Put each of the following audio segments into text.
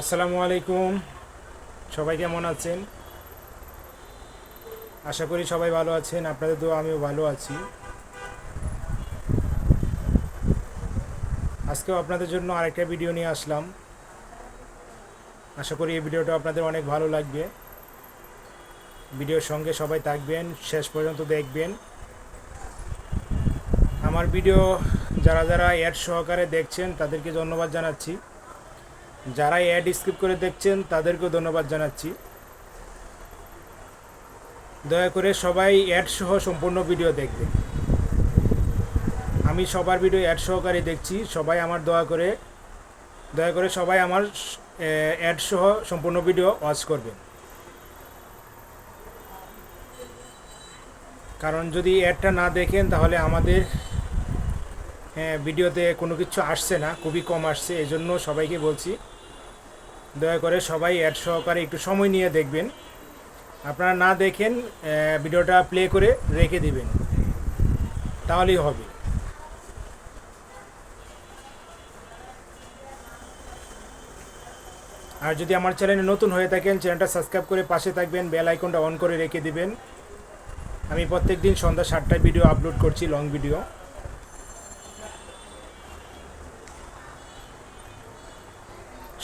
আসসালামু আলাইকুম। সবাই কেমন আছেন? আশা করি সবাই ভালো আছেন, আপনাদের তো আমিও ভালো আছি। আজকেও আপনাদের জন্য আরেকটা ভিডিও নিয়ে আসলাম। আশা করি এই ভিডিওটা আপনাদের অনেক ভালো লাগবে। ভিডিওর সঙ্গে সবাই থাকবেন, শেষ পর্যন্ত দেখবেন। আমার ভিডিও যারা যারা অ্যাড সহকারে দেখছেন, তাদেরকে ধন্যবাদ জানাচ্ছি। যারা অ্যাড স্কিপ করে দেখছেন, তাদেরকেও ধন্যবাদ জানাচ্ছি। দয়া করে সবাই অ্যাড সহ সম্পূর্ণ ভিডিও দেখবেন। আমি সবার ভিডিও অ্যাড সহকারে দেখছি, সবাই আমার দয়া করে দয়া করে সবাই আমার অ্যাড সহ সম্পূর্ণ ভিডিও ওয়াচ করবেন। কারণ যদি অ্যাডটা না দেখেন, তাহলে আমাদের হ্যাঁ ভিডিওতে কোনো কিছু আসছে না, খুবই কম আসছে এই জন্য সবাইকে বলছি। দয়া করে সবাই অ্যাড সহকারে একটু সময় নিয়ে দেখবেন। আপনারা না দেখেন ভিডিওটা প্লে করে রেখে দিবেন। তাহলেই হবে। আর যদি আমার চ্যানেলে নতুন হয়ে থাকেন চ্যানেলটা সাবস্ক্রাইব করে পাশে থাকবেন বেল আইকনটা অন করে রেখে দিবেন। আমি প্রত্যেক দিন সন্ধ্যা সাতটায় ভিডিও আপলোড করছি লং ভিডিও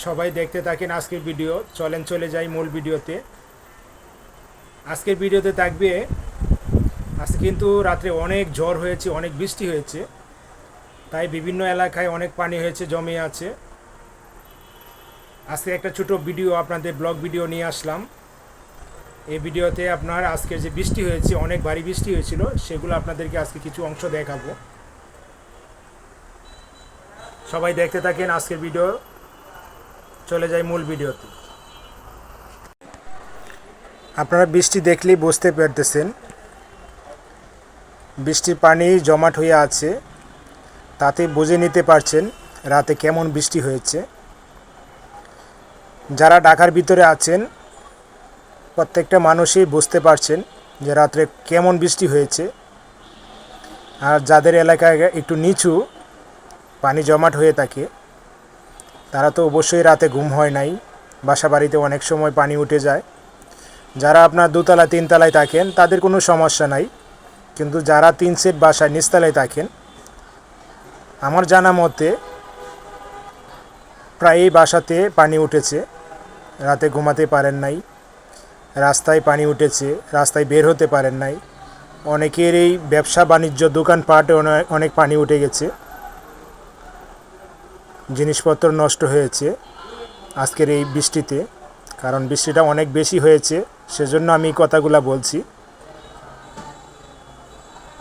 সবাই দেখতে থাকেন আজকের ভিডিও। চলেন, চলে যাই মূল ভিডিওতে। আজকের ভিডিওতে থাকবে আজকে কিন্তু রাত্রে অনেক ঝড় হয়েছে, অনেক বৃষ্টি হয়েছে। তাই বিভিন্ন এলাকায় অনেক পানি হয়েছে, জমে আছে। আজকে একটা ছোট ভিডিও, আপনাদের ব্লগ ভিডিও নিয়ে আসলাম। এই ভিডিওতে আপনার আজকের যে বৃষ্টি হয়েছে, অনেক ভারী বৃষ্টি হয়েছিল, সেগুলো আপনাদেরকে আজকে কিছু অংশ দেখাবো। সবাই দেখতে থাকেন আজকের ভিডিও। চলে যাই মূল ভিডিওতে। আপনারা বৃষ্টি দেখলেই বুঝতে পারতেছেন। বৃষ্টির পানি জমাট হয়ে আছে, তাতে বুঝে নিতে পারছেন রাতে কেমন বৃষ্টি হয়েছে। যারা ঢাকার ভিতরে আছেন, প্রত্যেকটা মানুষই বুঝতে পারছেন যে রাত্রে কেমন বৃষ্টি হয়েছে। আর যাদের এলাকায় একটু নিচু, পানি জমাট হয়ে থাকে। তারা তো অবশ্যই রাতে ঘুম হয় নাই। বাসা বাড়িতে অনেক সময় পানি উঠে যায়। যারা আপনার দোতলা তিনতলায় থাকেন, তাদের কোনো সমস্যা নাই। কিন্তু যারা তিন সেট বাসায়, নিচতলায় থাকেন, আমার জানা মতে প্রায়ই বাসাতে পানি উঠেছে। রাতে ঘুমাতে পারেন নাই, রাস্তায় পানি উঠেছে, রাস্তায় বের হতে পারেন নাই। অনেকের এই ব্যবসা বাণিজ্য দোকানপাটে অনেক অনেক পানি উঠে গেছে। জিনিসপত্র নষ্ট হয়েছে আজকের এই বৃষ্টিতে, কারণ বৃষ্টিটা অনেক বেশি হয়েছে, সেজন্য আমি কথাগুলো বলছি।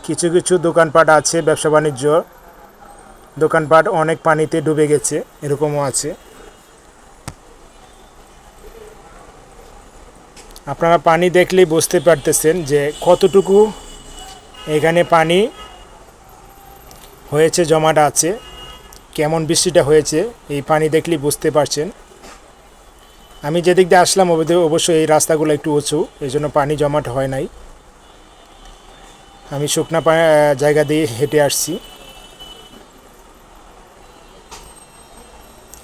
কিছু কিছু দোকানপাট আছে, ব্যবসা বাণিজ্য দোকানপাট অনেক পানিতে ডুবে গেছে, এরকমও আছে। আপনারা পানি দেখলেই বুঝতে পারতেছেন যে কতটুকু এখানে পানি হয়েছে, জমাটা আছে। কেমন বৃষ্টিটা হয়েছে, এই পানি দেখলেই বুঝতে পারছেন। আমি যেদিক দিয়ে আসলাম অবশ্যই এই রাস্তাগুলো একটু উঁচু, এই জন্য পানি জমাট হয় নাই। আমি শুকনা জায়গা দিয়ে হেঁটে আসছি।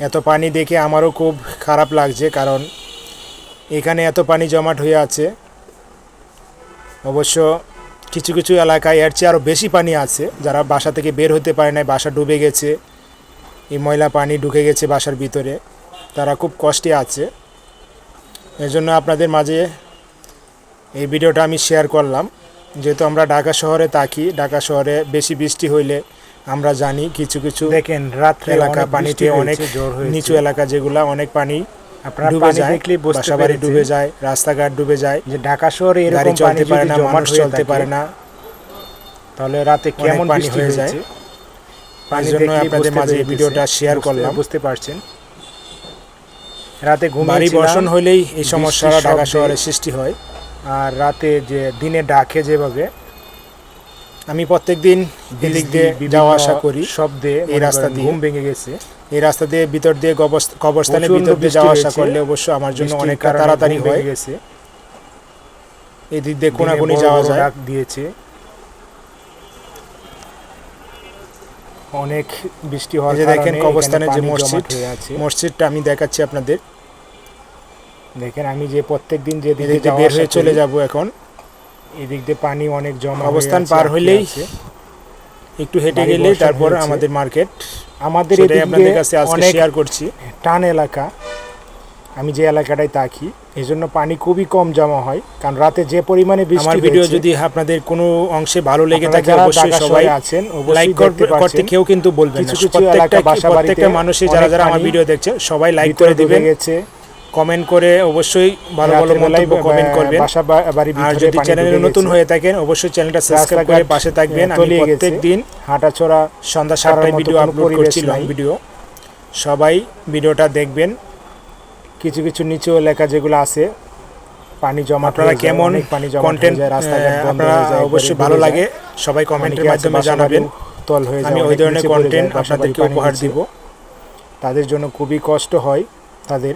এত পানি দেখে আমারও খুব খারাপ লাগছে, কারণ এখানে এত পানি জমাট হয়ে আছে। অবশ্য কিছু কিছু এলাকায় এর চেয়ে আরও বেশি পানি আছে, যারা বাসা থেকে বের হতে পারে না বাসা ডুবে গেছে। এই ময়লা পানি ঢুকে গেছে বাসার ভিতরে। তারা খুব কষ্টে আছে। এজন্য আপনাদের মাঝে এই ভিডিওটা আমি শেয়ার করলাম। যেহেতু আমরা ঢাকা শহরে থাকি ঢাকা শহরে বেশি বৃষ্টি হইলে আমরা জানি কিছু কিছু দেখেন রাত্রে এলাকা পানিতে অনেক। নিচু এলাকা যেগুলা অনেক পানি আপনারা ডুবে যায় বাসা বাড়ি ডুবে যায় রাস্তাঘাট ডুবে যায়। যে ঢাকা শহরে গাড়ি এরকম পানি চলতে পারে না মানুষ চলতে পারে না। তাহলে রাতে কেমন পানি হয়ে যায়। জন্য আপনাদের মাঝে ভিডিওটা শেয়ার করলাম। বুঝতে পারছেন। রাতে ঘুমিয়েছিলাম। বর্ষণ হইলেই এই সমস্যাটা ঢাকা শহরে সৃষ্টি হয়। আর রাতে যে দিনে ডাকে যেভাবে আমি প্রত্যেক দিন এদিক দিয়ে যাওয়া আসা করি। শব্দে এই রাস্তা দিয়ে। ঘুম ভেঙে গেছে। এই রাস্তা দিয়ে ভিতর দিয়ে কবরস্থানের ভিতর দিয়ে যাওয়া আসা করলে অবশ্য আমার জন্য অনেকটা তাড়াতাড়ি ঘুম হয়। গেছে। এই দিক দিয়ে কোনাকুনি যাওয়া যায়। দিয়েছে। অনেক বৃষ্টি হওয়ার যে দেখেন কবস্থানের যে মসজিদ মসজিদটা আমি দেখাচ্ছি আপনাদের। দেখেন আমি যে প্রত্যেক দিন যে দিকে দিয়ে বের হয়ে চলে যাব এখন। এদিক দিয়ে পানি অনেক জমা অবস্থান পার হইলেই। একটু হেঁটে গেলে গেলেই তারপর আমাদের মার্কেট। আমাদের আপনাদের কাছে আজকে শেয়ার করছি। টান এলাকা। আমি যে এলাকাটায় থাকি এই জন্য পানি খুবই কম জমা হয়। কারণ রাতে যে পরিমাণে বৃষ্টি আমার ভিডিও যদি আপনাদের কোনো অংশে ভালো লেগে থাকে অবশ্যই সবাই আছেন লাইক করতে কেউ কিন্তু বলবেন না। কিছু কিছু প্রত্যেকটা প্রত্যেকটা মানুষই যারা যারা আমার ভিডিও দেখছে সবাই লাইক করে দিবেন। গেছে। কমেন্ট করে অবশ্যই ভালো ভালো মন্তব্য কমেন্ট করবেন। আর যদি চ্যানেলে নতুন হয়ে থাকেন অবশ্যই চ্যানেলটা সাবস্ক্রাইব করে পাশে থাকবেন। আহ, আমি। প্রত্যেক দিন হাঁটাচলা সন্ধ্যা সাতটায় ভিডিও আপলোড করছি লং ভিডিও সবাই ভিডিওটা দেখবেন। কিছু কিছু নিচু এলাকা যেগুলো আছে পানি জমা আপনারা কেমন পানি জমা কন্টেন্ট আপনারা হয়ে যায়, অবশ্যই ভালো লাগে সবাই কমেন্টের মাধ্যমে জানাবেন। তল হয়ে যায় আমি ওই ধরনের কন্টেন্ট আপনাদেরকে উপহার দিব। তাদের জন্য খুবই কষ্ট হয় তাদের।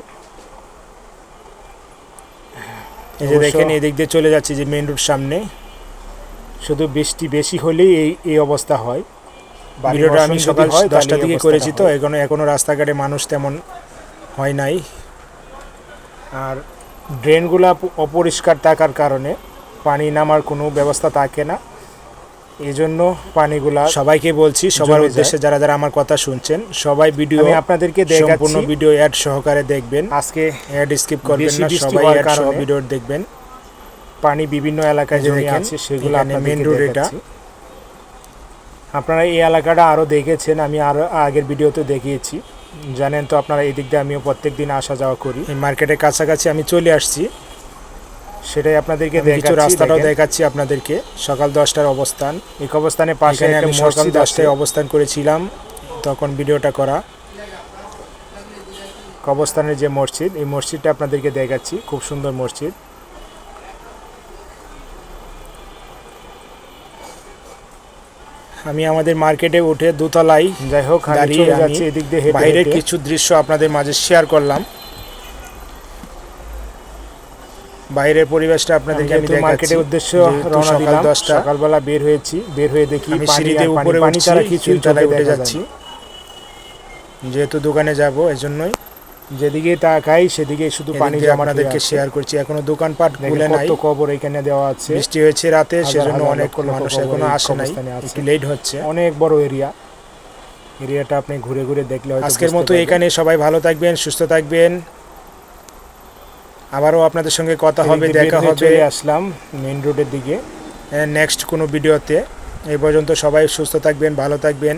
এই যে দেখেন এদিক দিয়ে চলে যাচ্ছি যে মেইন রোড সামনে। শুধু বৃষ্টি বেশি হলেই এই এই অবস্থা হয়। ভিডিওটা আমি সকাল দশটার দিকে করেছি তো। এখনও এখনও রাস্তাঘাটে মানুষ তেমন হয় নাই। আর ড্রেনগুলো অপরিষ্কার থাকার কারণে পানি নামার কোনো ব্যবস্থা থাকে না। এই জন্য পানিগুলা সবাইকে বলছি সবার উদ্দেশ্যে যারা যারা আমার কথা শুনছেন সবাই ভিডিও আমি আপনাদেরকে সম্পূর্ণ ভিডিও অ্যাড সহকারে দেখবেন। আজকে অ্যাড স্কিপ করবেন না সবাই অ্যাড সহ ভিডিও দেখবেন। পানি বিভিন্ন এলাকায় জমে আছে সেগুলো main road এটা। আপনারা এই এলাকাটা আরও দেখেছেন আমি আরও আগের ভিডিওতে দেখিয়েছি। জানেন তো আপনারা এই দিক দিয়ে আমিও প্রত্যেক দিন আসা যাওয়া করি। এই মার্কেটের কাছাকাছি আমি চলে আসছি। সেটাই আপনাদেরকে কিছু রাস্তাটাও দেখাচ্ছি আপনাদেরকে। সকাল দশটার অবস্থান। এই অবস্থানের পাশে আমি সকাল দশটায় অবস্থান করেছিলাম। তখন ভিডিওটা করা। কবরস্থানের যে মসজিদ এই মসজিদটা আপনাদেরকে দেখাচ্ছি। খুব সুন্দর মসজিদ। আমি আমাদের মার্কেটে উঠে দোতলায় যাই হোক দাঁড়িয়ে যাচ্ছি এদিক দিয়ে হেঁটে বাইরের কিছু দৃশ্য আপনাদের মাঝে শেয়ার করলাম। বাইরের পরিবেশটা আপনাদেরকে আমি মার্কেটের উদ্দেশ্য রওনা সকাল দিলাম দশটা। সকালবেলা বের হয়েছি বের হয়ে দেখি আমি সিঁড়িতে উপরে পানি ছাড়া তিনতলায় উঠে যাচ্ছি। যেহেতু দোকানে যাব এই জন্যই না। যেদিকে তাকাই সেদিকে শুধু পানি আপনাদেরকে আপনাদেরকে শেয়ার করছি। এখনও দোকানপাট খুলে নাই। কত কবর এখানে দেওয়া আছে। বৃষ্টি হয়েছে রাতে সেজন্য অনেক মানুষ এখনও আসে নাই। একটু লেট হচ্ছে। অনেক বড় এরিয়া এরিয়াটা আপনি ঘুরে ঘুরে দেখলে হয়তো আজকের মতো এখানে সবাই ভালো থাকবেন সুস্থ থাকবেন। আবারও আপনাদের সঙ্গে কথা হবে দেখা হবে। আসলাম মেইন রোডের দিকে। নেক্সট কোনো ভিডিওতে। এই পর্যন্ত সবাই সুস্থ থাকবেন ভালো থাকবেন।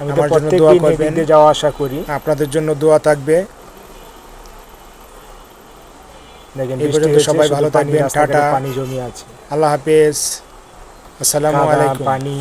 আমি তো আমার জন্য প্রত্যেক দোয়া করবেন। যাওয়া আসা করি। আপনাদের জন্য দোয়া থাকবে। দেখেন বৃষ্টি সবাই ভালো থাকবে থাকবেন, টাটা। পানি জমি আছে। আল্লাহ হাফেজ। আসসালামু আলাইকুম। পানি।